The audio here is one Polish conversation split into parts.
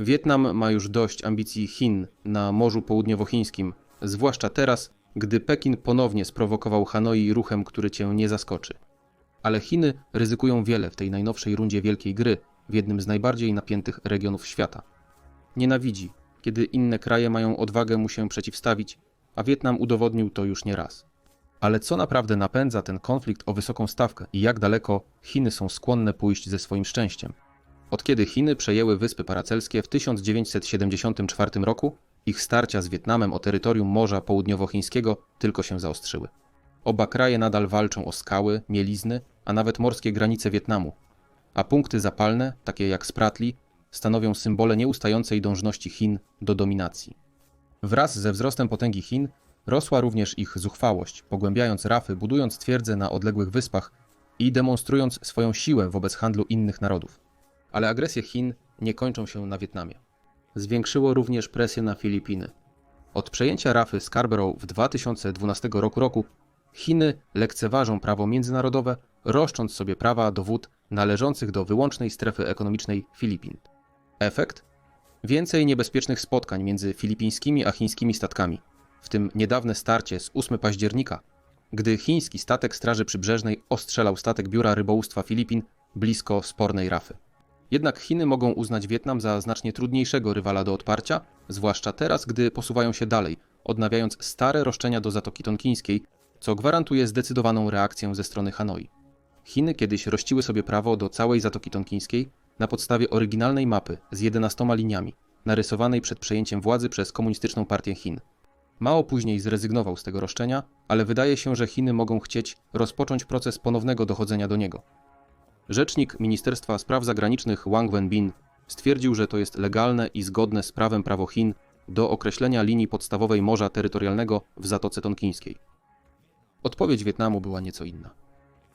Wietnam ma już dość ambicji Chin na Morzu Południowochińskim, zwłaszcza teraz, gdy Pekin ponownie sprowokował Hanoi ruchem, który cię nie zaskoczy. Ale Chiny ryzykują wiele w tej najnowszej rundzie wielkiej gry w jednym z najbardziej napiętych regionów świata. Nienawidzi, kiedy inne kraje mają odwagę mu się przeciwstawić, a Wietnam udowodnił to już nie raz. Ale co naprawdę napędza ten konflikt o wysoką stawkę i jak daleko Chiny są skłonne pójść ze swoim szczęściem? Od kiedy Chiny przejęły Wyspy Paracelskie w 1974 roku, ich starcia z Wietnamem o terytorium Morza Południowochińskiego tylko się zaostrzyły. Oba kraje nadal walczą o skały, mielizny, a nawet morskie granice Wietnamu. A punkty zapalne, takie jak Spratly, stanowią symbole nieustającej dążności Chin do dominacji. Wraz ze wzrostem potęgi Chin rosła również ich zuchwałość, pogłębiając rafy, budując twierdze na odległych wyspach i demonstrując swoją siłę wobec handlu innych narodów. Ale agresje Chin nie kończą się na Wietnamie. Zwiększyło również presję na Filipiny. Od przejęcia rafy Scarborough w 2012 roku, roku Chiny lekceważą prawo międzynarodowe, roszcząc sobie prawa do wód należących do wyłącznej strefy ekonomicznej Filipin. Efekt? Więcej niebezpiecznych spotkań między filipińskimi a chińskimi statkami, w tym niedawne starcie z 8 października, gdy chiński statek Straży Przybrzeżnej ostrzelał statek Biura Rybołówstwa Filipin blisko spornej rafy. Jednak Chiny mogą uznać Wietnam za znacznie trudniejszego rywala do odparcia, zwłaszcza teraz, gdy posuwają się dalej, odnawiając stare roszczenia do Zatoki Tonkińskiej, co gwarantuje zdecydowaną reakcję ze strony Hanoi. Chiny kiedyś rościły sobie prawo do całej Zatoki Tonkińskiej na podstawie oryginalnej mapy z 11 liniami, narysowanej przed przejęciem władzy przez Komunistyczną Partię Chin. Mao później zrezygnował z tego roszczenia, ale wydaje się, że Chiny mogą chcieć rozpocząć proces ponownego dochodzenia do niego. Rzecznik Ministerstwa Spraw Zagranicznych Wang Wenbin stwierdził, że to jest legalne i zgodne z prawem prawo Chin do określenia linii podstawowej morza terytorialnego w Zatoce Tonkińskiej. Odpowiedź Wietnamu była nieco inna.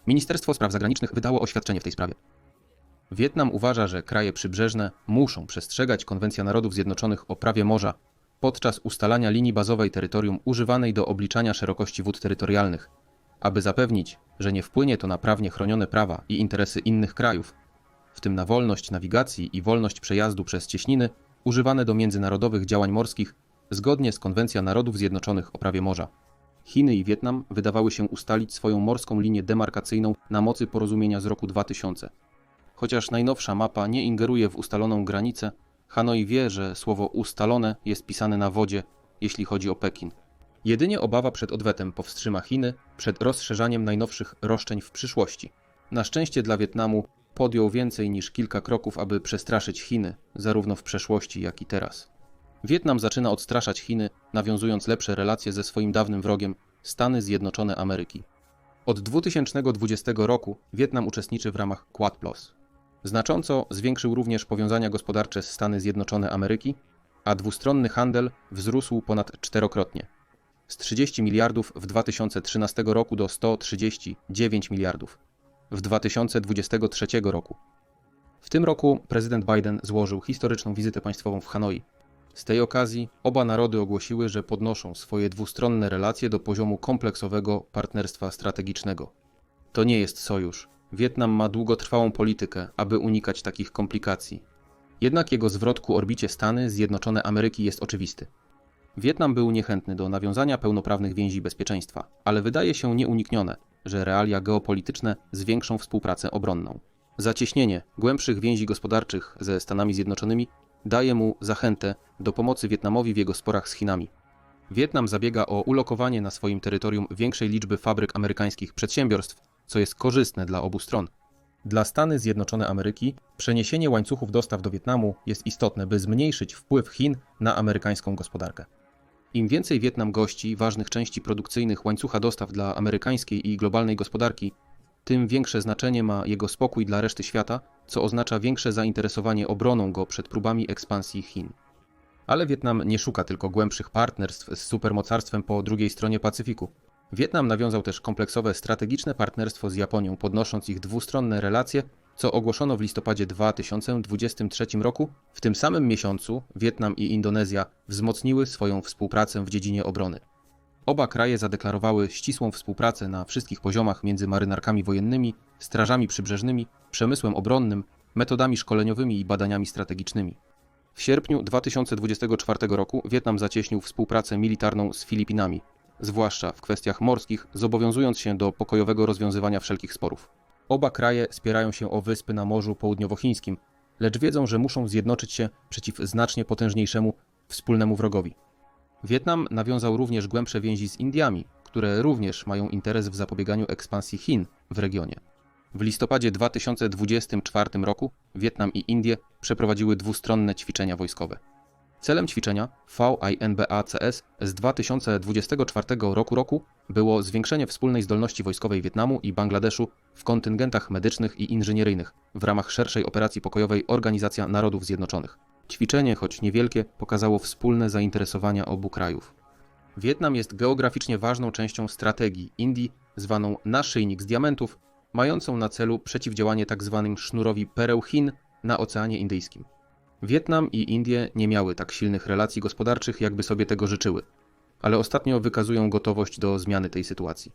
Ministerstwo Spraw Zagranicznych wydało oświadczenie w tej sprawie. Wietnam uważa, że kraje przybrzeżne muszą przestrzegać Konwencja Narodów Zjednoczonych o prawie morza podczas ustalania linii bazowej terytorium używanej do obliczania szerokości wód terytorialnych, aby zapewnić, że nie wpłynie to na prawnie chronione prawa i interesy innych krajów, w tym na wolność nawigacji i wolność przejazdu przez cieśniny używane do międzynarodowych działań morskich zgodnie z Konwencja Narodów Zjednoczonych o prawie morza. Chiny i Wietnam wydawały się ustalić swoją morską linię demarkacyjną na mocy porozumienia z roku 2000. Chociaż najnowsza mapa nie ingeruje w ustaloną granicę, Hanoi wie, że słowo ustalone jest pisane na wodzie, jeśli chodzi o Pekin. Jedynie obawa przed odwetem powstrzyma Chiny przed rozszerzaniem najnowszych roszczeń w przyszłości. Na szczęście dla Wietnamu podjął więcej niż kilka kroków, aby przestraszyć Chiny, zarówno w przeszłości, jak i teraz. Wietnam zaczyna odstraszać Chiny, nawiązując lepsze relacje ze swoim dawnym wrogiem Stany Zjednoczone Ameryki. Od 2020 roku Wietnam uczestniczy w ramach Quad Plus. Znacząco zwiększył również powiązania gospodarcze z Stany Zjednoczone Ameryki, a dwustronny handel wzrósł ponad czterokrotnie z 30 miliardów w 2013 roku do 139 miliardów w 2023 roku. W tym roku prezydent Biden złożył historyczną wizytę państwową w Hanoi. Z tej okazji oba narody ogłosiły, że podnoszą swoje dwustronne relacje do poziomu kompleksowego partnerstwa strategicznego. To nie jest sojusz. Wietnam ma długotrwałą politykę, aby unikać takich komplikacji. Jednak jego zwrot ku orbicie Stany Zjednoczone Ameryki jest oczywisty. Wietnam był niechętny do nawiązania pełnoprawnych więzi bezpieczeństwa, ale wydaje się nieuniknione, że realia geopolityczne zwiększą współpracę obronną. Zacieśnienie głębszych więzi gospodarczych ze Stanami Zjednoczonymi daje mu zachętę do pomocy Wietnamowi w jego sporach z Chinami. Wietnam zabiega o ulokowanie na swoim terytorium większej liczby fabryk amerykańskich przedsiębiorstw, co jest korzystne dla obu stron. Dla Stany Zjednoczone Ameryki przeniesienie łańcuchów dostaw do Wietnamu jest istotne, by zmniejszyć wpływ Chin na amerykańską gospodarkę. Im więcej Wietnam gości ważnych części produkcyjnych łańcucha dostaw dla amerykańskiej i globalnej gospodarki, tym większe znaczenie ma jego spokój dla reszty świata, co oznacza większe zainteresowanie obroną go przed próbami ekspansji Chin. Ale Wietnam nie szuka tylko głębszych partnerstw z supermocarstwem po drugiej stronie Pacyfiku. Wietnam nawiązał też kompleksowe strategiczne partnerstwo z Japonią, podnosząc ich dwustronne relacje co ogłoszono w listopadzie 2023 roku. W tym samym miesiącu Wietnam i Indonezja wzmocniły swoją współpracę w dziedzinie obrony. Oba kraje zadeklarowały ścisłą współpracę na wszystkich poziomach między marynarkami wojennymi, strażami przybrzeżnymi, przemysłem obronnym, metodami szkoleniowymi i badaniami strategicznymi. W sierpniu 2024 roku Wietnam zacieśnił współpracę militarną z Filipinami, zwłaszcza w kwestiach morskich, zobowiązując się do pokojowego rozwiązywania wszelkich sporów. Oba kraje spierają się o wyspy na Morzu Południowochińskim, lecz wiedzą, że muszą zjednoczyć się przeciw znacznie potężniejszemu wspólnemu wrogowi. Wietnam nawiązał również głębsze więzi z Indiami, które również mają interes w zapobieganiu ekspansji Chin w regionie. W listopadzie 2024 roku Wietnam i Indie przeprowadziły dwustronne ćwiczenia wojskowe. Celem ćwiczenia VINBACS z 2024 roku roku było zwiększenie wspólnej zdolności wojskowej Wietnamu i Bangladeszu w kontyngentach medycznych i inżynieryjnych w ramach szerszej operacji pokojowej Organizacja Narodów Zjednoczonych. Ćwiczenie, choć niewielkie, pokazało wspólne zainteresowania obu krajów. Wietnam jest geograficznie ważną częścią strategii Indii, zwaną naszyjnik z diamentów, mającą na celu przeciwdziałanie tzw. Tak sznurowi pereł Chin na Oceanie Indyjskim. Wietnam i Indie nie miały tak silnych relacji gospodarczych, jakby sobie tego życzyły, ale ostatnio wykazują gotowość do zmiany tej sytuacji.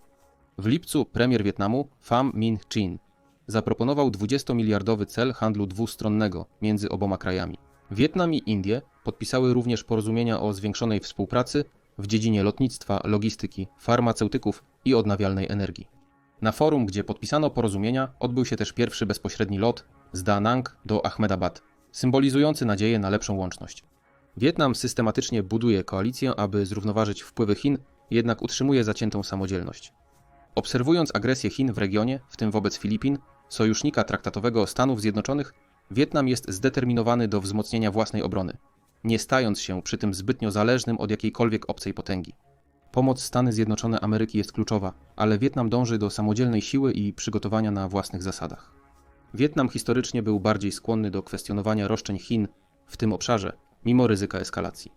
W lipcu premier Wietnamu Pham Minh Chin zaproponował 20-miliardowy cel handlu dwustronnego między oboma krajami. Wietnam i Indie podpisały również porozumienia o zwiększonej współpracy w dziedzinie lotnictwa, logistyki, farmaceutyków i odnawialnej energii. Na forum, gdzie podpisano porozumienia, odbył się też pierwszy bezpośredni lot z Da Nang do Ahmedabad, symbolizujący nadzieję na lepszą łączność. Wietnam systematycznie buduje koalicję, aby zrównoważyć wpływy Chin, jednak utrzymuje zaciętą samodzielność. Obserwując agresję Chin w regionie, w tym wobec Filipin, sojusznika traktatowego Stanów Zjednoczonych, Wietnam jest zdeterminowany do wzmocnienia własnej obrony, nie stając się przy tym zbytnio zależnym od jakiejkolwiek obcej potęgi. Pomoc Stany Zjednoczone Ameryki jest kluczowa, ale Wietnam dąży do samodzielnej siły i przygotowania na własnych zasadach. Wietnam historycznie był bardziej skłonny do kwestionowania roszczeń Chin w tym obszarze, mimo ryzyka eskalacji.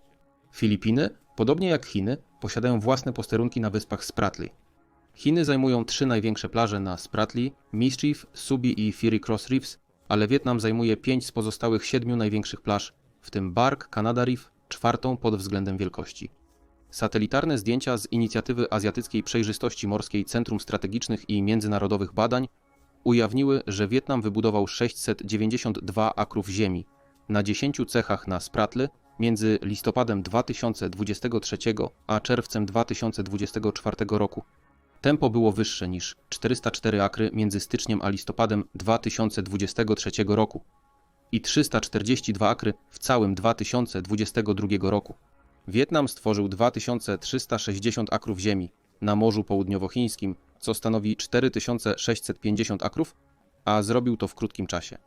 Filipiny, podobnie jak Chiny, posiadają własne posterunki na wyspach Spratly. Chiny zajmują trzy największe plaże na Spratly, Mischief, Subi i Fury Cross Reefs, ale Wietnam zajmuje pięć z pozostałych siedmiu największych plaż, w tym Bark, Canada Reef, czwartą pod względem wielkości. Satelitarne zdjęcia z inicjatywy Azjatyckiej Przejrzystości Morskiej Centrum Strategicznych i Międzynarodowych Badań ujawniły, że Wietnam wybudował 692 akrów ziemi na 10 cechach na Spratly między listopadem 2023 a czerwcem 2024 roku. Tempo było wyższe niż 404 akry między styczniem a listopadem 2023 roku i 342 akry w całym 2022 roku. Wietnam stworzył 2360 akrów ziemi na Morzu Południowochińskim, co stanowi 4650 akrów, a zrobił to w krótkim czasie.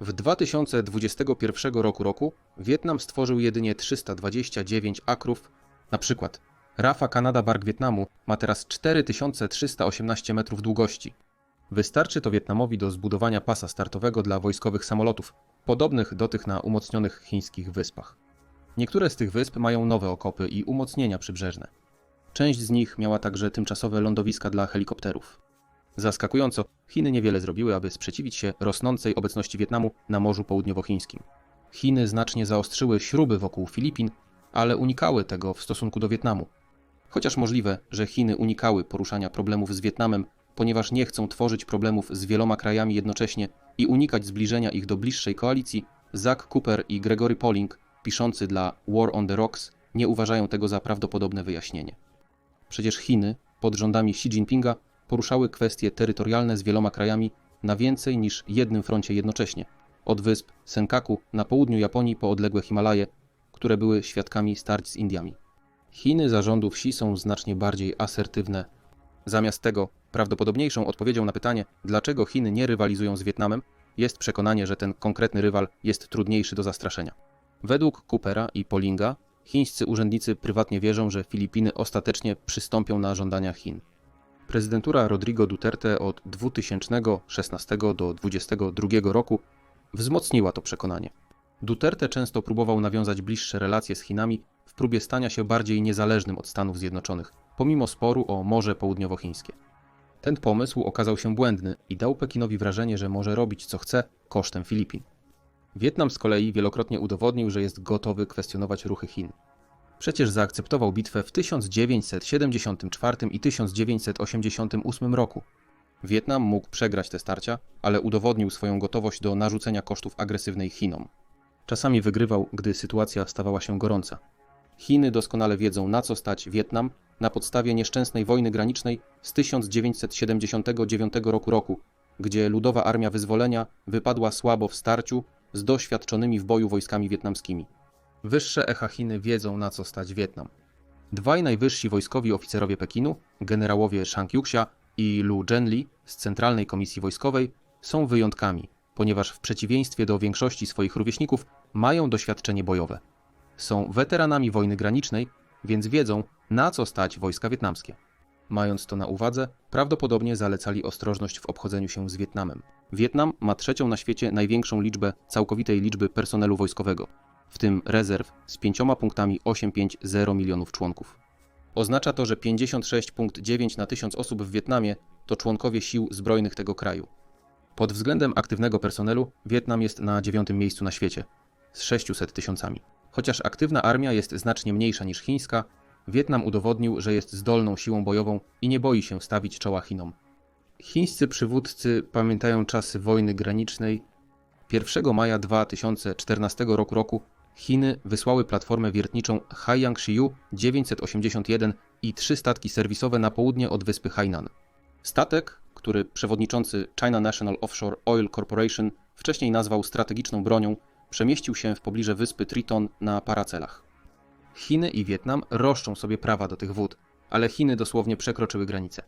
W 2021 roku, roku Wietnam stworzył jedynie 329 akrów, na przykład Rafa Kanada Bark Wietnamu ma teraz 4318 metrów długości. Wystarczy to Wietnamowi do zbudowania pasa startowego dla wojskowych samolotów, podobnych do tych na umocnionych chińskich wyspach. Niektóre z tych wysp mają nowe okopy i umocnienia przybrzeżne. Część z nich miała także tymczasowe lądowiska dla helikopterów. Zaskakująco, Chiny niewiele zrobiły, aby sprzeciwić się rosnącej obecności Wietnamu na Morzu Południowochińskim. Chiny znacznie zaostrzyły śruby wokół Filipin, ale unikały tego w stosunku do Wietnamu. Chociaż możliwe, że Chiny unikały poruszania problemów z Wietnamem, ponieważ nie chcą tworzyć problemów z wieloma krajami jednocześnie i unikać zbliżenia ich do bliższej koalicji, Zach Cooper i Gregory Polling, piszący dla War on the Rocks, nie uważają tego za prawdopodobne wyjaśnienie. Przecież Chiny, pod rządami Xi Jinpinga, poruszały kwestie terytorialne z wieloma krajami na więcej niż jednym froncie jednocześnie. Od wysp Senkaku na południu Japonii po odległe Himalaje, które były świadkami starć z Indiami. Chiny zarządów Xi są znacznie bardziej asertywne. Zamiast tego, prawdopodobniejszą odpowiedzią na pytanie, dlaczego Chiny nie rywalizują z Wietnamem, jest przekonanie, że ten konkretny rywal jest trudniejszy do zastraszenia. Według Coopera i Polinga, chińscy urzędnicy prywatnie wierzą, że Filipiny ostatecznie przystąpią na żądania Chin. Prezydentura Rodrigo Duterte od 2016 do 2022 roku wzmocniła to przekonanie. Duterte często próbował nawiązać bliższe relacje z Chinami w próbie stania się bardziej niezależnym od Stanów Zjednoczonych, pomimo sporu o Morze Południowochińskie. Ten pomysł okazał się błędny i dał Pekinowi wrażenie, że może robić co chce kosztem Filipin. Wietnam z kolei wielokrotnie udowodnił, że jest gotowy kwestionować ruchy Chin. Przecież zaakceptował bitwę w 1974 i 1988 roku. Wietnam mógł przegrać te starcia, ale udowodnił swoją gotowość do narzucenia kosztów agresywnej Chinom. Czasami wygrywał, gdy sytuacja stawała się gorąca. Chiny doskonale wiedzą, na co stać Wietnam na podstawie nieszczęsnej wojny granicznej z 1979 roku, roku gdzie Ludowa Armia Wyzwolenia wypadła słabo w starciu z doświadczonymi w boju wojskami wietnamskimi. Wyższe echa Chiny wiedzą, na co stać Wietnam. Dwaj najwyżsi wojskowi oficerowie Pekinu, generałowie Shang Yuxia i Lu Zhenli z Centralnej Komisji Wojskowej, są wyjątkami, ponieważ w przeciwieństwie do większości swoich rówieśników mają doświadczenie bojowe. Są weteranami wojny granicznej, więc wiedzą, na co stać wojska wietnamskie. Mając to na uwadze, prawdopodobnie zalecali ostrożność w obchodzeniu się z Wietnamem. Wietnam ma trzecią na świecie największą liczbę całkowitej liczby personelu wojskowego, w tym rezerw z pięcioma punktami 850 milionów członków. Oznacza to, że 56,9 na tysiąc osób w Wietnamie to członkowie sił zbrojnych tego kraju. Pod względem aktywnego personelu Wietnam jest na dziewiątym miejscu na świecie z 600 tysiącami. Chociaż aktywna armia jest znacznie mniejsza niż chińska, Wietnam udowodnił, że jest zdolną siłą bojową i nie boi się stawić czoła Chinom. Chińscy przywódcy pamiętają czasy wojny granicznej. 1 maja 2014 roku, roku Chiny wysłały platformę wiertniczą Haiyang Shiyu 981 i trzy statki serwisowe na południe od wyspy Hainan. Statek, który przewodniczący China National Offshore Oil Corporation wcześniej nazwał strategiczną bronią, przemieścił się w pobliże wyspy Triton na paracelach. Chiny i Wietnam roszczą sobie prawa do tych wód, ale Chiny dosłownie przekroczyły granicę.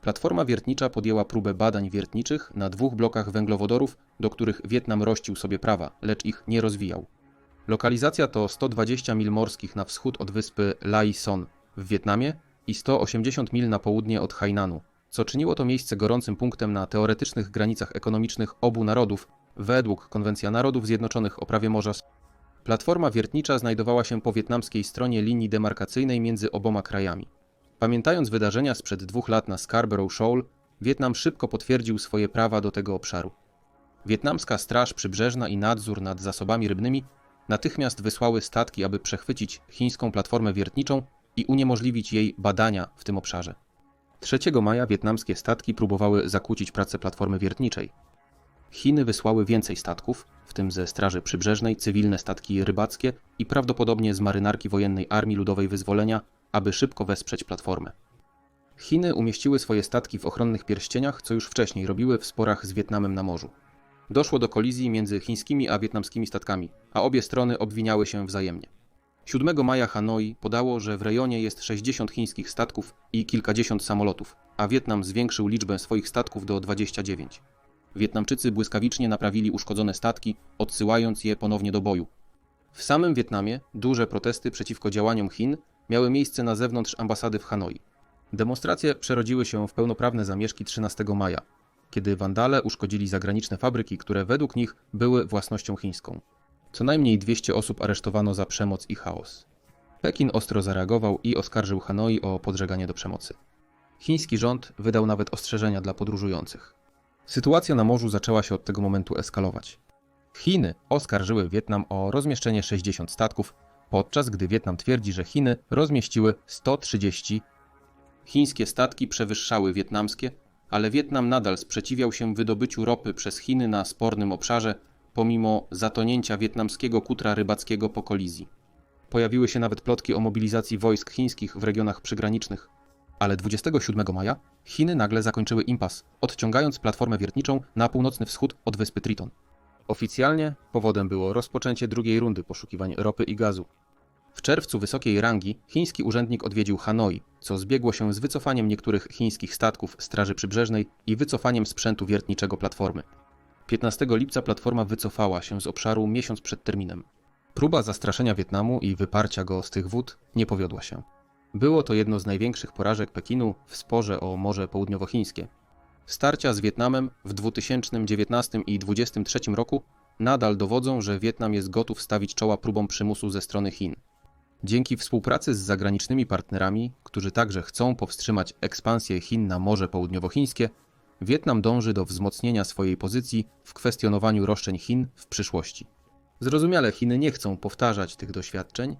Platforma wiertnicza podjęła próbę badań wiertniczych na dwóch blokach węglowodorów, do których Wietnam rościł sobie prawa, lecz ich nie rozwijał. Lokalizacja to 120 mil morskich na wschód od wyspy Lai Son w Wietnamie i 180 mil na południe od Hainanu, co czyniło to miejsce gorącym punktem na teoretycznych granicach ekonomicznych obu narodów według Konwencja Narodów Zjednoczonych o prawie morza. Platforma wiertnicza znajdowała się po wietnamskiej stronie linii demarkacyjnej między oboma krajami. Pamiętając wydarzenia sprzed dwóch lat na Scarborough Shoal, Wietnam szybko potwierdził swoje prawa do tego obszaru. Wietnamska Straż Przybrzeżna i nadzór nad zasobami rybnymi natychmiast wysłały statki, aby przechwycić chińską platformę wiertniczą i uniemożliwić jej badania w tym obszarze. 3 maja wietnamskie statki próbowały zakłócić pracę platformy wiertniczej. Chiny wysłały więcej statków, w tym ze Straży Przybrzeżnej, cywilne statki rybackie i prawdopodobnie z marynarki wojennej Armii Ludowej Wyzwolenia, aby szybko wesprzeć platformę. Chiny umieściły swoje statki w ochronnych pierścieniach, co już wcześniej robiły w sporach z Wietnamem na morzu. Doszło do kolizji między chińskimi a wietnamskimi statkami, a obie strony obwiniały się wzajemnie. 7 maja Hanoi podało, że w rejonie jest 60 chińskich statków i kilkadziesiąt samolotów, a Wietnam zwiększył liczbę swoich statków do 29. Wietnamczycy błyskawicznie naprawili uszkodzone statki, odsyłając je ponownie do boju. W samym Wietnamie duże protesty przeciwko działaniom Chin miały miejsce na zewnątrz ambasady w Hanoi. Demonstracje przerodziły się w pełnoprawne zamieszki 13 maja, kiedy wandale uszkodzili zagraniczne fabryki, które według nich były własnością chińską. Co najmniej 200 osób aresztowano za przemoc i chaos. Pekin ostro zareagował i oskarżył Hanoi o podżeganie do przemocy. Chiński rząd wydał nawet ostrzeżenia dla podróżujących. Sytuacja na morzu zaczęła się od tego momentu eskalować. Chiny oskarżyły Wietnam o rozmieszczenie 60 statków, podczas gdy Wietnam twierdzi, że Chiny rozmieściły 130. Chińskie statki przewyższały wietnamskie, ale Wietnam nadal sprzeciwiał się wydobyciu ropy przez Chiny na spornym obszarze, pomimo zatonięcia wietnamskiego kutra rybackiego po kolizji. Pojawiły się nawet plotki o mobilizacji wojsk chińskich w regionach przygranicznych. Ale 27 maja Chiny nagle zakończyły impas, odciągając platformę wiertniczą na północny wschód od wyspy Triton. Oficjalnie powodem było rozpoczęcie drugiej rundy poszukiwań ropy i gazu. W czerwcu wysokiej rangi chiński urzędnik odwiedził Hanoi, co zbiegło się z wycofaniem niektórych chińskich statków Straży Przybrzeżnej i wycofaniem sprzętu wiertniczego platformy. 15 lipca platforma wycofała się z obszaru miesiąc przed terminem. Próba zastraszenia Wietnamu i wyparcia go z tych wód nie powiodła się. Było to jedno z największych porażek Pekinu w sporze o Morze Południowochińskie. Starcia z Wietnamem w 2019 i 2023 roku nadal dowodzą, że Wietnam jest gotów stawić czoła próbom przymusu ze strony Chin. Dzięki współpracy z zagranicznymi partnerami, którzy także chcą powstrzymać ekspansję Chin na Morze Południowochińskie, Wietnam dąży do wzmocnienia swojej pozycji w kwestionowaniu roszczeń Chin w przyszłości. Zrozumiale Chiny nie chcą powtarzać tych doświadczeń.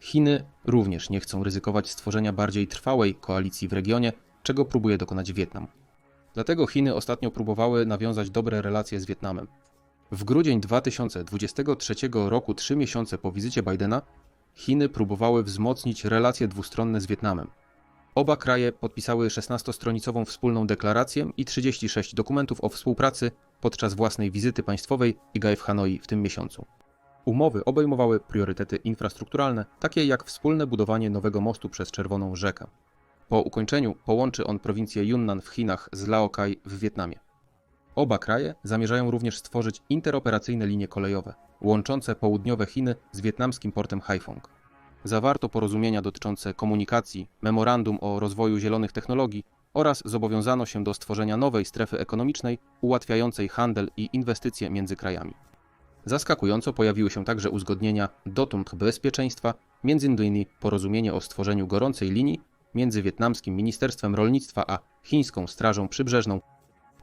Chiny również nie chcą ryzykować stworzenia bardziej trwałej koalicji w regionie, czego próbuje dokonać Wietnam. Dlatego Chiny ostatnio próbowały nawiązać dobre relacje z Wietnamem. W grudzień 2023 roku, trzy miesiące po wizycie Bidena, Chiny próbowały wzmocnić relacje dwustronne z Wietnamem. Oba kraje podpisały 16-stronicową wspólną deklarację i 36 dokumentów o współpracy podczas własnej wizyty państwowej IGAE w Hanoi w tym miesiącu. Umowy obejmowały priorytety infrastrukturalne, takie jak wspólne budowanie nowego mostu przez Czerwoną Rzekę. Po ukończeniu połączy on prowincję Yunnan w Chinach z Laokai w Wietnamie. Oba kraje zamierzają również stworzyć interoperacyjne linie kolejowe, łączące południowe Chiny z wietnamskim portem Haiphong. Zawarto porozumienia dotyczące komunikacji, memorandum o rozwoju zielonych technologii oraz zobowiązano się do stworzenia nowej strefy ekonomicznej ułatwiającej handel i inwestycje między krajami. Zaskakująco pojawiły się także uzgodnienia dotąd bezpieczeństwa, m.in. porozumienie o stworzeniu gorącej linii między wietnamskim Ministerstwem Rolnictwa a chińską Strażą Przybrzeżną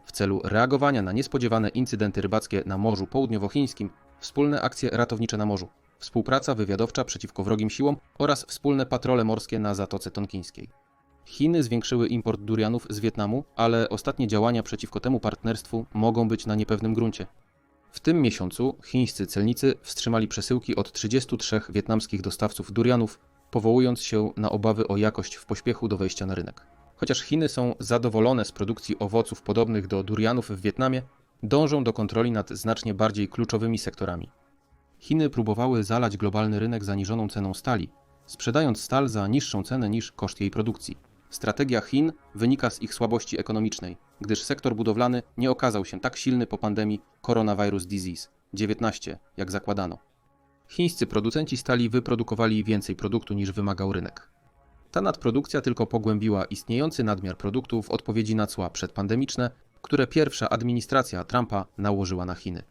w celu reagowania na niespodziewane incydenty rybackie na Morzu Południowochińskim, wspólne akcje ratownicze na morzu, współpraca wywiadowcza przeciwko wrogim siłom oraz wspólne patrole morskie na Zatoce Tonkińskiej. Chiny zwiększyły import durianów z Wietnamu, ale ostatnie działania przeciwko temu partnerstwu mogą być na niepewnym gruncie. W tym miesiącu chińscy celnicy wstrzymali przesyłki od 33 wietnamskich dostawców durianów, powołując się na obawy o jakość w pośpiechu do wejścia na rynek. Chociaż Chiny są zadowolone z produkcji owoców podobnych do durianów w Wietnamie, dążą do kontroli nad znacznie bardziej kluczowymi sektorami. Chiny próbowały zalać globalny rynek zaniżoną ceną stali, sprzedając stal za niższą cenę niż koszt jej produkcji. Strategia Chin wynika z ich słabości ekonomicznej, gdyż sektor budowlany nie okazał się tak silny po pandemii coronavirus disease 19, jak zakładano. Chińscy producenci stali wyprodukowali więcej produktu niż wymagał rynek. Ta nadprodukcja tylko pogłębiła istniejący nadmiar produktu w odpowiedzi na cła przedpandemiczne, które pierwsza administracja Trumpa nałożyła na Chiny.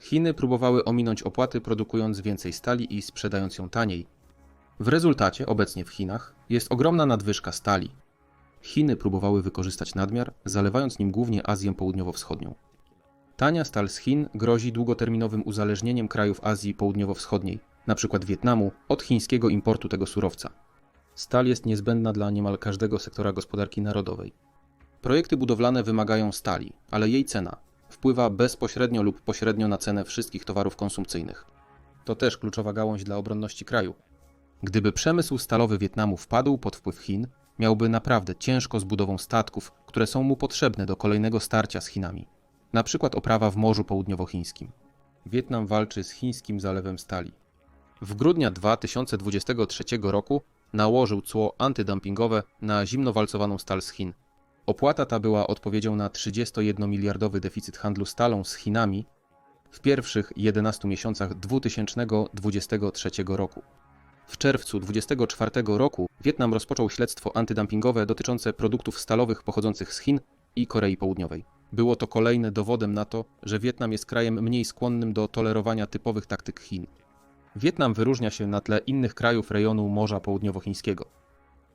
Chiny próbowały ominąć opłaty, produkując więcej stali i sprzedając ją taniej. W rezultacie obecnie w Chinach jest ogromna nadwyżka stali. Chiny próbowały wykorzystać nadmiar, zalewając nim głównie Azję Południowo-Wschodnią. Tania stal z Chin grozi długoterminowym uzależnieniem krajów Azji Południowo-Wschodniej, np. Wietnamu, od chińskiego importu tego surowca. Stal jest niezbędna dla niemal każdego sektora gospodarki narodowej. Projekty budowlane wymagają stali, ale jej cena wpływa bezpośrednio lub pośrednio na cenę wszystkich towarów konsumpcyjnych. To też kluczowa gałąź dla obronności kraju. Gdyby przemysł stalowy Wietnamu wpadł pod wpływ Chin, miałby naprawdę ciężko z budową statków, które są mu potrzebne do kolejnego starcia z Chinami. Na przykład oprawa w Morzu Południowochińskim. Wietnam walczy z chińskim zalewem stali. W grudnia 2023 roku nałożył cło antydumpingowe na zimnowalcowaną stal z Chin. Opłata ta była odpowiedzią na 31-miliardowy deficyt handlu stalą z Chinami w pierwszych 11 miesiącach 2023 roku. W czerwcu 2024 roku Wietnam rozpoczął śledztwo antydumpingowe dotyczące produktów stalowych pochodzących z Chin i Korei Południowej. Było to kolejne dowodem na to, że Wietnam jest krajem mniej skłonnym do tolerowania typowych taktyk Chin. Wietnam wyróżnia się na tle innych krajów rejonu Morza Południowochińskiego.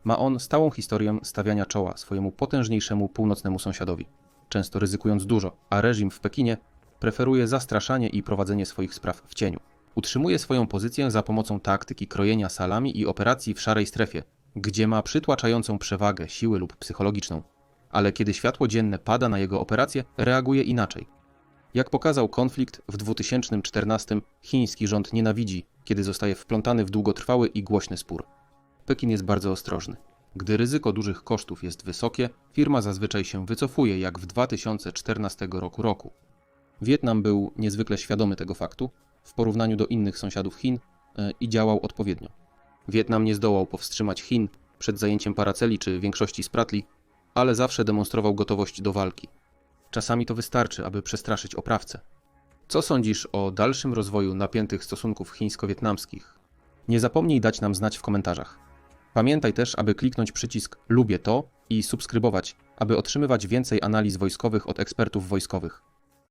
Ma on stałą historię stawiania czoła swojemu potężniejszemu północnemu sąsiadowi, często ryzykując dużo, a reżim w Pekinie preferuje zastraszanie i prowadzenie swoich spraw w cieniu. Utrzymuje swoją pozycję za pomocą taktyki krojenia salami i operacji w szarej strefie, gdzie ma przytłaczającą przewagę siły lub psychologiczną. Ale kiedy światło dzienne pada na jego operacje, reaguje inaczej. Jak pokazał konflikt w 2014, chiński rząd nienawidzi, kiedy zostaje wplątany w długotrwały i głośny spór. Pekin jest bardzo ostrożny. Gdy ryzyko dużych kosztów jest wysokie, firma zazwyczaj się wycofuje, jak w 2014 roku roku. Wietnam był niezwykle świadomy tego faktu w porównaniu do innych sąsiadów Chin e, i działał odpowiednio. Wietnam nie zdołał powstrzymać Chin przed zajęciem Paraceli czy większości Spratli, ale zawsze demonstrował gotowość do walki. Czasami to wystarczy, aby przestraszyć oprawcę. Co sądzisz o dalszym rozwoju napiętych stosunków chińsko-wietnamskich? Nie zapomnij dać nam znać w komentarzach. Pamiętaj też, aby kliknąć przycisk Lubię to i subskrybować, aby otrzymywać więcej analiz wojskowych od ekspertów wojskowych.